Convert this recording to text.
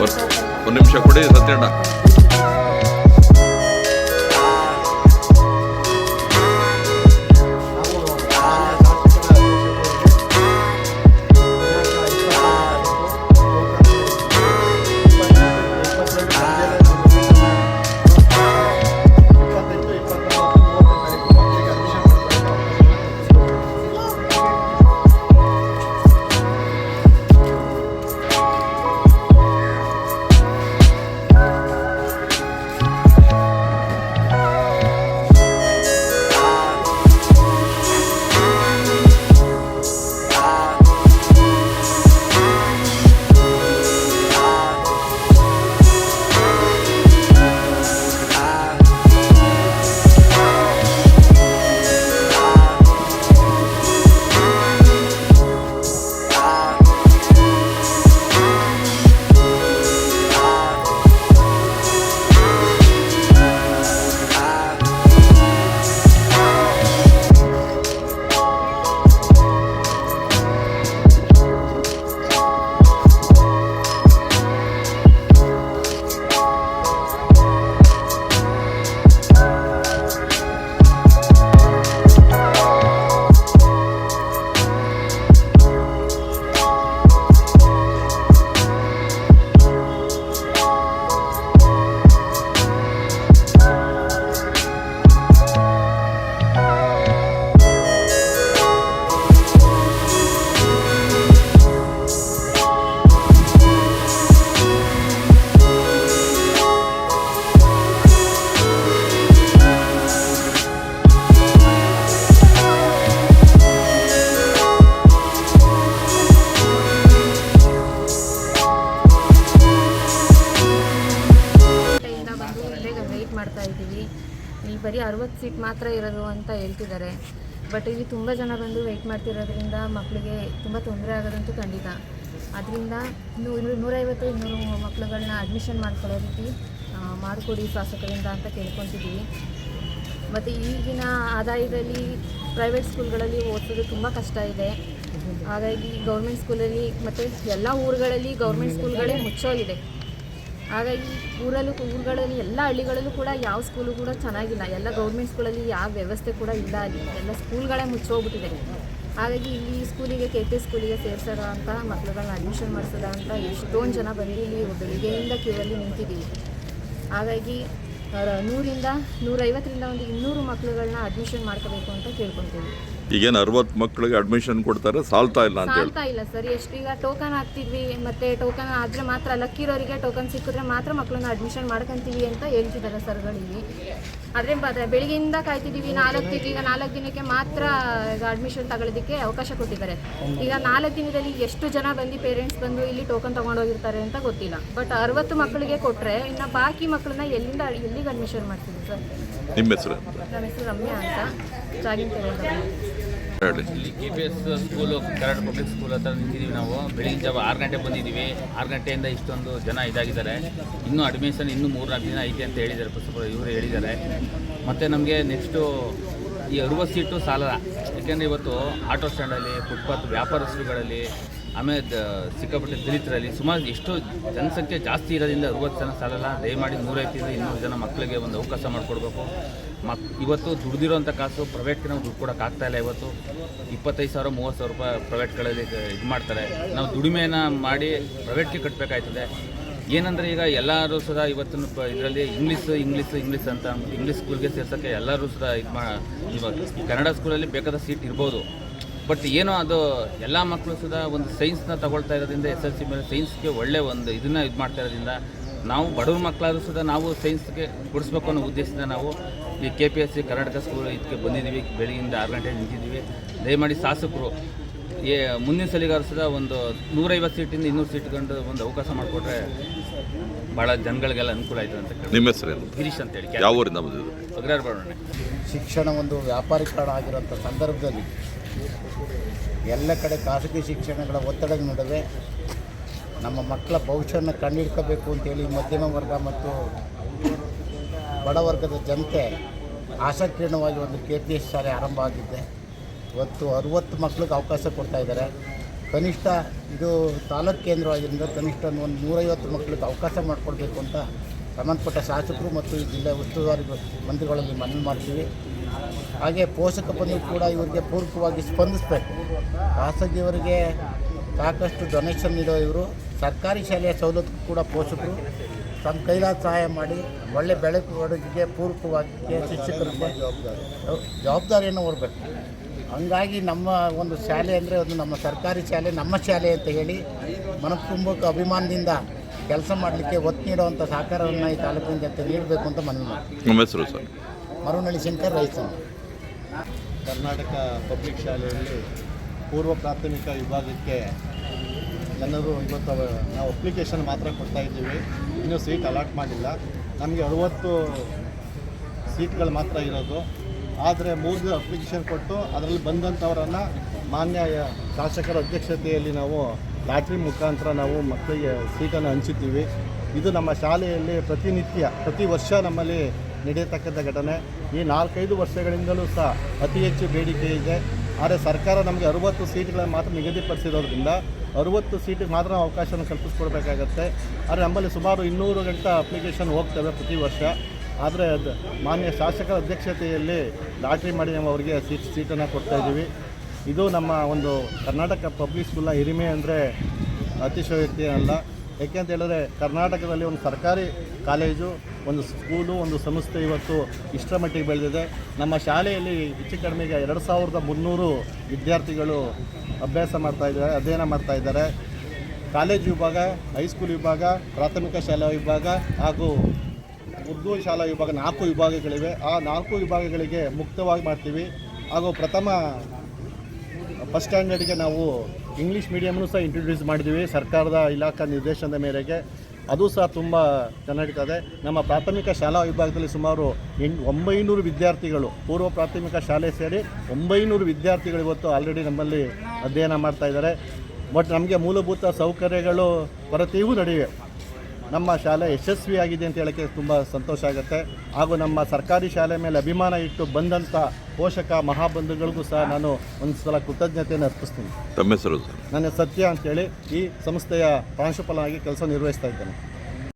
ಒಂದು ನಿಮಿಷ ಕೊಡಿ ಸತ್ಯಣ್ಣ ಇಲ್ಲಿ ಬರೀ ಅರವತ್ತು ಸೀಟ್ ಮಾತ್ರ ಇರೋದು ಅಂತ ಹೇಳ್ತಿದ್ದಾರೆ. ಬಟ್ ಇಲ್ಲಿ ತುಂಬ ಜನ ಬಂದು ವೆಯ್ಟ್ ಮಾಡ್ತಿರೋದ್ರಿಂದ ಮಕ್ಕಳಿಗೆ ತುಂಬ ತೊಂದರೆ ಆಗೋದಂತೂ ಖಂಡಿತ. ಅದರಿಂದ ಇನ್ನೂರು ನೂರೈವತ್ತು ಇನ್ನೂರು ಮಕ್ಕಳುಗಳನ್ನ ಅಡ್ಮಿಷನ್ ಮಾಡ್ಕೊಳ್ಳೋ ರೀತಿ ಮಾಡಿಕೊಡಿ ಶಾಸಕರಿಂದ ಅಂತ ಕೇಳ್ಕೊತಿದ್ದೀವಿ. ಮತ್ತು ಈಗಿನ ಆದಾಯದಲ್ಲಿ ಪ್ರೈವೇಟ್ ಸ್ಕೂಲ್ಗಳಲ್ಲಿ ಓದಿಸೋದು ತುಂಬ ಕಷ್ಟ ಇದೆ. ಹಾಗಾಗಿ ಗೌರ್ಮೆಂಟ್ ಸ್ಕೂಲಲ್ಲಿ ಮತ್ತು ಎಲ್ಲ ಊರುಗಳಲ್ಲಿ ಗೌರ್ಮೆಂಟ್ ಸ್ಕೂಲ್ಗಳೇ ಮುಚ್ಚೋಗಿದೆ. ಹಾಗಾಗಿ ಊರಲ್ಲೂ ಊರುಗಳಲ್ಲಿ ಎಲ್ಲ ಹಳ್ಳಿಗಳಲ್ಲೂ ಕೂಡ ಯಾವ ಸ್ಕೂಲು ಕೂಡ ಚೆನ್ನಾಗಿಲ್ಲ. ಎಲ್ಲ ಗೌರ್ಮೆಂಟ್ ಸ್ಕೂಲಲ್ಲಿ ಯಾವ ವ್ಯವಸ್ಥೆ ಕೂಡ ಇಲ್ಲ. ಅಲ್ಲಿ ಎಲ್ಲ ಸ್ಕೂಲ್ಗಳೇ ಮುಚ್ಚೋಗ್ಬಿಟ್ಟಿದೆ ಹಾಗಾಗಿ ಇಲ್ಲಿ ಸ್ಕೂಲಿಗೆ ಕೆ ಪಿ ಸ್ಕೂಲಿಗೆ ಸೇರ್ಸೋಣ ಅಂತ ಮಕ್ಳುಗಳನ್ನ ಅಡ್ಮಿಷನ್ ಮಾಡಿಸೋದ ಅಂತ ಎಷ್ಟೊಂದು ಜನ ಬಂದು ಇಲ್ಲಿ ಬೆಳಿಗ್ಗೆಯಿಂದ ಕ್ಯೂವಲ್ಲಿ ನಿಂತಿದ್ದೀವಿ. ಹಾಗಾಗಿ ನೂರಿಂದ ನೂರೈವತ್ತರಿಂದ ಒಂದು ಇನ್ನೂರು ಮಕ್ಳುಗಳನ್ನ ಅಡ್ಮಿಷನ್ ಮಾಡ್ಕೋಬೇಕು ಅಂತ ಕೇಳ್ಕೊತೀವಿ. ಈಗೇನು ಅರವತ್ತು ಮಕ್ಕಳಿಗೆ ಅಡ್ಮಿಷನ್ ಕೊಡ್ತಾರೆ ಸಾಲ್ತಾ ಇಲ್ಲ ಅಂತ ಹೇಳಿ ಸಾಲ್ತಾ ಇಲ್ಲ ಸರ್ ಎಷ್ಟು ಈಗ ಟೋಕನ್ ಹಾಕ್ತಿದ್ವಿ ಮತ್ತೆ ಟೋಕನ್ ಆದ್ರೆ ಮಾತ್ರ ಲಕ್ಕಿರೋರಿಗೆ ಟೋಕನ್ ಸಿಕ್ಕಿದ್ರೆ ಮಾತ್ರ ಮಕ್ಕಳನ್ನ ಅಡ್ಮಿಷನ್ ಮಾಡ್ಕೊಂತೀವಿ ಅಂತ ಹೇಳ್ತಿದ್ದಾರೆ ಸರ್ಗಳಿಗೆ ಆದರೆ ಬ ಬೆಳಿಗ್ಗೆಯಿಂದ ಕಾಯ್ತಿದ್ದೀವಿ ನಾಲ್ಕು ದಿನ ಈಗ ನಾಲ್ಕು ದಿನಕ್ಕೆ ಮಾತ್ರ ಈಗ ಅಡ್ಮಿಷನ್ ತಗೊಳ್ಳೋದಕ್ಕೆ ಅವಕಾಶ ಕೊಟ್ಟಿದ್ದಾರೆ. ಈಗ ನಾಲ್ಕು ದಿನದಲ್ಲಿ ಎಷ್ಟು ಜನ ಬಂದು ಪೇರೆಂಟ್ಸ್ ಬಂದು ಇಲ್ಲಿ ಟೋಕನ್ ತೊಗೊಂಡೋಗಿರ್ತಾರೆ ಅಂತ ಗೊತ್ತಿಲ್ಲ. ಬಟ್ ಅರವತ್ತು ಮಕ್ಕಳಿಗೆ ಕೊಟ್ಟರೆ ಇನ್ನು ಬಾಕಿ ಮಕ್ಕಳನ್ನ ಎಲ್ಲಿಂದ ಎಲ್ಲಿಗೆ ಅಡ್ಮಿಷನ್ ಮಾಡ್ತೀವಿ ಸರ್ ನಿಮ್ಮ ಹೆಸರು? ನಮ್ಮ ಹೆಸರು ರಮ್ಯಾ ಅಂತ. ಜಾಗಿಂಗ್ ಹೇಳಿ ಇಲ್ಲಿ K P S school public school ಹತ್ರ ನಿಂತಿದ್ದೀವಿ ನಾವು. ಬೆಳಿಗ್ಗೆ ಜಾವ ಆರು ಗಂಟೆ ಬಂದಿದ್ದೀವಿ. ಆರು ಗಂಟೆಯಿಂದ ಇಷ್ಟೊಂದು ಜನ ಇದಾಗಿದ್ದಾರೆ. ಇನ್ನೂ ಅಡ್ಮಿಷನ್ ಇನ್ನೂ ಮೂರು ನಾಲ್ಕು ದಿನ ಐತೆ ಅಂತ ಹೇಳಿದ್ದಾರೆ. ಪುಸ್ತಕ ಇವರು ಹೇಳಿದ್ದಾರೆ. ಮತ್ತು ನಮಗೆ ನೆಕ್ಸ್ಟು ಈ ಅರುವತ್ತು ಸೀಟು ಸಾಲದ. ಯಾಕೆಂದರೆ ಇವತ್ತು ಆಟೋ ಸ್ಟ್ಯಾಂಡಲ್ಲಿ ಫುಟ್ಪಾತ್ ವ್ಯಾಪಾರಸ್ಥರುಗಳಲ್ಲಿ ಆಮೇಲೆ ಸಿಕ್ಕಾಪಟ್ಟೆ ದಲಿತರಲ್ಲಿ ಸುಮಾರು ಎಷ್ಟು ಜನಸಂಖ್ಯೆ ಜಾಸ್ತಿ ಇರೋದ್ರಿಂದ ಅರುವತ್ತು ಜನ ಸಾಲಲ್ಲ. ದಯಮಾಡಿ ನೂರೈವತ್ತಿಂದ ಇನ್ನೂರು ಜನ ಮಕ್ಕಳಿಗೆ ಒಂದು ಅವಕಾಶ ಮಾಡಿಕೊಡ್ಬೇಕು. ಮಕ್, ಇವತ್ತು ದುಡ್ದಿರೋಂಥ ಕಾಸು ಪ್ರೈವೇಟ್ಗೆ ನಾವು ದುಡ್ಡು ಕೊಡೋಕೆ ಆಗ್ತಾ ಇಲ್ಲ ಇವತ್ತು. ಇಪ್ಪತ್ತೈದು ಸಾವಿರ, ಮೂವತ್ತು ಸಾವಿರ ರೂಪಾಯಿ ಪ್ರೈವೇಟ್ಗಳಲ್ಲಿ ಇದು ಮಾಡ್ತಾರೆ. ನಾವು ದುಡಿಮೆನ ಮಾಡಿ ಪ್ರೈವೇಟ್ಗೆ ಕಟ್ಟಬೇಕಾಯ್ತದೆ ಏನಂದರೆ ಈಗ ಎಲ್ಲರೂ ಸಹ ಇವತ್ತಿನ ಇದರಲ್ಲಿ ಇಂಗ್ಲೀಷ್ ಇಂಗ್ಲೀಷ್ ಇಂಗ್ಲೀಷ್ ಅಂತ ಇಂಗ್ಲೀಷ್ ಸ್ಕೂಲ್ಗೆ ಸೇರ್ಸೋಕ್ಕೆ ಎಲ್ಲರೂ ಸಹ ಇದು ಮಾ, ಇವಾಗ ಕನ್ನಡ ಸ್ಕೂಲಲ್ಲಿ ಬೇಕಾದ ಸೀಟ್ ಇರ್ಬೋದು. ಬಟ್ ಏನೋ ಅದು ಎಲ್ಲ ಮಕ್ಕಳು ಸಹ ಒಂದು ಸೈನ್ಸ್ನ ತಗೊಳ್ತಾ ಇರೋದ್ರಿಂದ ಎಸ್ ಎಲ್ ಸಿ ಮೇಲೆ ಸೈನ್ಸ್ಗೆ ಒಳ್ಳೆ ಒಂದು ಇದನ್ನ ಇದು ಮಾಡ್ತಾ ಇರೋದ್ರಿಂದ ನಾವು ಬಡವ್ರ ಮಕ್ಕಳಾದ್ರೂ ಸುದ ನಾವು ಸೈನ್ಸ್ಗೆ ಕೊಡಿಸ್ಬೇಕು ಅನ್ನೋ ಉದ್ದೇಶದಿಂದ ನಾವು ಈ K P S C Karnataka school ಇದಕ್ಕೆ ಬಂದಿದ್ದೀವಿ. ಬೆಳಗಿಂದ ಆರು ಗಂಟೆಗೆ ನಿಂತಿದ್ದೀವಿ. ದಯಮಾಡಿ ಶಾಸಕರು ಏ ಮುಂದಿನ ಸಲಿಗಾರ ಸುಧಾ ಒಂದು ನೂರೈವತ್ತು ಸೀಟಿಂದ ಇನ್ನೂರು ಸೀಟ್ಕೊಂಡು ಒಂದು ಅವಕಾಶ ಮಾಡಿಕೊಟ್ರೆ ಭಾಳ ಜನಗಳಿಗೆಲ್ಲ ಅನುಕೂಲ ಆಯಿತು ಅಂತ ನಿಮ್ಮ ಹೆಸರು ಗಿರೀಶ್ ಅಂತೇಳಿ ಯಾವ ಊರಿಂದ ಬಂದಿದ್ದು ಅಗ್ರಹಾರ ಬಾಡೋಣ ಶಿಕ್ಷಣ ಒಂದು ವ್ಯಾಪಾರೀಕರಣ ಆಗಿರೋಂಥ ಸಂದರ್ಭದಲ್ಲಿ ಎಲ್ಲ ಕಡೆ ಖಾಸಗಿ ಶಿಕ್ಷಣಗಳ ಒತ್ತಡದ ನಡುವೆ ನಮ್ಮ ಮಕ್ಕಳ ಭವಿಷ್ಯವನ್ನು ಕಂಡುಹಿಡ್ಕೋಬೇಕು ಅಂತೇಳಿ ಮಧ್ಯಮ ವರ್ಗ ಮತ್ತು ಬಡವರ್ಗದ ಜನತೆ ಆಶಾಕಿರಣವಾಗಿ ಒಂದು ಕೆ ಪಿ ಎಸ್ ಶಾಲೆ ಆರಂಭ ಆಗಿದ್ದೆ. ಇವತ್ತು ಅರುವತ್ತು ಮಕ್ಳಿಗೆ ಅವಕಾಶ ಕೊಡ್ತಾ ಇದ್ದಾರೆ. ಕನಿಷ್ಠ ಇದು ತಾಲೂಕು ಕೇಂದ್ರವಾಗಿದ್ದರಿಂದ ಕನಿಷ್ಠ ಒಂದು ನೂರೈವತ್ತು ಮಕ್ಕಳಿಗೆ ಅವಕಾಶ ಮಾಡಿಕೊಡ್ಬೇಕು ಅಂತ ಸಂಬಂಧಪಟ್ಟ ಶಾಸಕರು ಮತ್ತು ಈ ಜಿಲ್ಲೆ ಉಸ್ತುವಾರಿ ಮಂತ್ರಿಗಳಲ್ಲಿ ಮನವಿ ಮಾಡ್ತೀವಿ. ಹಾಗೆ ಪೋಷಕ ಬಂದು ಕೂಡ ಇವರಿಗೆ ಪೂರಕವಾಗಿ ಸ್ಪಂದಿಸಬೇಕು. ಖಾಸಗಿಯವರಿಗೆ ಸಾಕಷ್ಟು ಡೊನೇಷನ್ ನೀಡೋ ಇವರು. ಸರ್ಕಾರಿ ಶಾಲೆಯ ಸವಲತ್ತು ಕೂಡ ಪೋಷಕರು. ತಮ್ಮ ಕೈಲಾದ ಸಹಾಯ ಮಾಡಿ ಒಳ್ಳೆ ಬೆಳವಣಿಗೆಗೆ ಪೂರಕವಾಗಿ ಶಿಕ್ಷಕರಿಗೆ ಜವಾಬ್ದಾರಿಯನ್ನು ಹೊರಬೇಕು. ಹಂಗಾಗಿ ನಮ್ಮ ಒಂದು ಶಾಲೆ ಅಂದರೆ ಒಂದು ನಮ್ಮ ಸರ್ಕಾರಿ ಶಾಲೆ, ನಮ್ಮ ಶಾಲೆ ಅಂತ ಹೇಳಿ ಮನಪೂರ್ವಕ ಅಭಿಮಾನದಿಂದ ಕೆಲಸ ಮಾಡಲಿಕ್ಕೆ ಒತ್ತು ನೀಡುವಂಥ ಸಹಕಾರವನ್ನು ಈ ತಾಲೂಕಿನ ಜನತೆ ನೀಡಬೇಕು ಅಂತ ಮನವಿ ಮಾಡ್ತೀನಿ ನಮ್ಮ ಹೆಸರು ಸರ್? ಮರುನಳ್ಳಿ ಶಂಕರ್ ರೈತ ಕರ್ನಾಟಕ ಪಬ್ಲಿಕ್ ಶಾಲೆಯಲ್ಲಿ ಪೂರ್ವ ಪ್ರಾಥಮಿಕ ವಿಭಾಗಕ್ಕೆ ಎಲ್ಲರೂ ಇವತ್ತು ಅವ- ನಾವು ಅಪ್ಲಿಕೇಶನ್ ಮಾತ್ರ ಕೊಡ್ತಾ ಇದ್ದೀವಿ. ಇನ್ನೂ ಸೀಟ್ ಅಲಾಟ್ ಮಾಡಿಲ್ಲ. ನಮಗೆ ಅರುವತ್ತು ಸೀಟ್ಗಳು ಮಾತ್ರ ಇರೋದು. ಆದರೆ ಮೂರು ಅಪ್ಲಿಕೇಶನ್ ಕೊಟ್ಟು ಅದರಲ್ಲಿ ಬಂದಂಥವರನ್ನು ಮಾನ್ಯ ಶಾಸಕರ ಅಧ್ಯಕ್ಷತೆಯಲ್ಲಿ ನಾವು ಲಾಟ್ರಿ ಮುಖಾಂತರ ನಾವು ಮಕ್ಕಳಿಗೆ ಸೀಟನ್ನು ಹಂಚುತ್ತೀವಿ. ಇದು ನಮ್ಮ ಶಾಲೆಯಲ್ಲಿ ಪ್ರತಿನಿತ್ಯ, ಪ್ರತಿ ವರ್ಷ ನಮ್ಮಲ್ಲಿ ನಡೆಯತಕ್ಕಂಥ ಘಟನೆ. ಈ ನಾಲ್ಕೈದು ವರ್ಷಗಳಿಂದಲೂ ಸಹ ಅತಿ ಹೆಚ್ಚು ಬೇಡಿಕೆ ಇದೆ. ಆದರೆ ಸರ್ಕಾರ ನಮಗೆ ಅರುವತ್ತು ಸೀಟ್ಗಳನ್ನು ಮಾತ್ರ ನಿಗದಿಪಡಿಸಿರೋದ್ರಿಂದ ಅರುವತ್ತು ಸೀಟಿಗೆ ಮಾತ್ರ ಅವಕಾಶವನ್ನು ಕಲ್ಪಿಸ್ಕೊಡ್ಬೇಕಾಗತ್ತೆ. ಆದರೆ ನಮ್ಮಲ್ಲಿ ಸುಮಾರು ಇನ್ನೂರು ಗಂಟೆ ಅಪ್ಲಿಕೇಶನ್ ಹೋಗ್ತವೆ ಪ್ರತಿ ವರ್ಷ. ಆದರೆ ಅದು ಮಾನ್ಯ ಶಾಸಕರ ಅಧ್ಯಕ್ಷತೆಯಲ್ಲಿ ಲಾಟ್ರಿ ಮಾಡಿ ನಾವು ಅವರಿಗೆ ಸೀಟ್, ಸೀಟನ್ನು ಕೊಡ್ತಾ ಇದ್ದೀವಿ. ಇದು ನಮ್ಮ ಒಂದು ಕರ್ನಾಟಕ ಪಬ್ಲಿಕ್ ಸ್ಕೂಲ್ನ ಹಿರಿಮೆ ಅಂದರೆ ಅತಿಶಯೋಕ್ತಿ ಅಲ್ಲ. ಯಾಕೆಂತ ಹೇಳಿದ್ರೆ ಕರ್ನಾಟಕದಲ್ಲಿ ಒಂದು ಸರ್ಕಾರಿ ಕಾಲೇಜು ಒಂದು ಸ್ಕೂಲು ಒಂದು ಸಂಸ್ಥೆ ಇವತ್ತು ಇಷ್ಟರ ಮಟ್ಟಿಗೆ ಬೆಳೆದಿದೆ. ನಮ್ಮ ಶಾಲೆಯಲ್ಲಿ ಹೆಚ್ಚು ಕಡಿಮೆಗೆ ಎರಡು ಸಾವಿರದ ಮುನ್ನೂರು ವಿದ್ಯಾರ್ಥಿಗಳು ಅಭ್ಯಾಸ ಮಾಡ್ತಾ ಇದ್ದಾರೆ, ಅಧ್ಯಯನ ಮಾಡ್ತಾ ಇದ್ದಾರೆ. ಕಾಲೇಜು ವಿಭಾಗ ಹೈಸ್ಕೂಲ್ ವಿಭಾಗ, ಪ್ರಾಥಮಿಕ ಶಾಲಾ ವಿಭಾಗ ಹಾಗೂ ಉರ್ದು ಶಾಲಾ ವಿಭಾಗ ನಾಲ್ಕು ವಿಭಾಗಗಳಿವೆ. ಆ ನಾಲ್ಕು ವಿಭಾಗಗಳಿಗೆ ಮುಕ್ತವಾಗಿ ಮಾಡ್ತೀವಿ. ಹಾಗೂ ಪ್ರಥಮ ಫಸ್ಟ್ ಸ್ಟ್ಯಾಂಡರ್ಡ್ಗೆ ನಾವು ಇಂಗ್ಲೀಷ್ ಮೀಡಿಯಮ್ನು ಸಹ ಇಂಟ್ರೊಡ್ಯೂಸ್ ಮಾಡಿದ್ದೀವಿ ಸರ್ಕಾರದ ಇಲಾಖಾ ನಿರ್ದೇಶನದ ಮೇರೆಗೆ. ಅದು ಸಹ ತುಂಬ ಚೆನ್ನಾಗಿರ್ತದೆ ನಮ್ಮ ಪ್ರಾಥಮಿಕ ಶಾಲಾ ವಿಭಾಗದಲ್ಲಿ ಸುಮಾರು ಎಂಟು ಒಂಬೈನೂರು ವಿದ್ಯಾರ್ಥಿಗಳು, ಪೂರ್ವ ಪ್ರಾಥಮಿಕ ಶಾಲೆ ಸೇರಿ ಒಂಬೈನೂರು ವಿದ್ಯಾರ್ಥಿಗಳು ಇವತ್ತು ಆಲ್ರೆಡಿ ನಮ್ಮಲ್ಲಿ ಅಧ್ಯಯನ ಮಾಡ್ತಾ ಇದ್ದಾರೆ. ಬಟ್ ನಮಗೆ ಮೂಲಭೂತ ಸೌಕರ್ಯಗಳು ಕೊರತೆಯೂ ನಡೆಯಿವೆ ನಮ್ಮ ಶಾಲೆ ಯಶಸ್ವಿಯಾಗಿದೆ ಅಂತ ಹೇಳೋಕ್ಕೆ ತುಂಬ ಸಂತೋಷ ಆಗುತ್ತೆ. ಹಾಗೂ ನಮ್ಮ ಸರ್ಕಾರಿ ಶಾಲೆ ಮೇಲೆ ಅಭಿಮಾನ ಇಟ್ಟು ಬಂದಂಥ ಪೋಷಕ ಮಹಾಬಂಧುಗಳಿಗೂ ಸಹ ನಾನು ಒಂದು ಸಲ ಕೃತಜ್ಞತೆಯನ್ನು ಅರ್ಪಿಸ್ತೀನಿ. ತಮ್ಮ ಹೆಸರು ಸರ್? ನನ್ನ ಸತ್ಯ ಅಂತೇಳಿ ಈ ಸಂಸ್ಥೆಯ ಪ್ರಾಂಶುಪಾಲನಾಗಿ ಕೆಲಸ ನಿರ್ವಹಿಸ್ತಾ ಇದ್ದೇನೆ.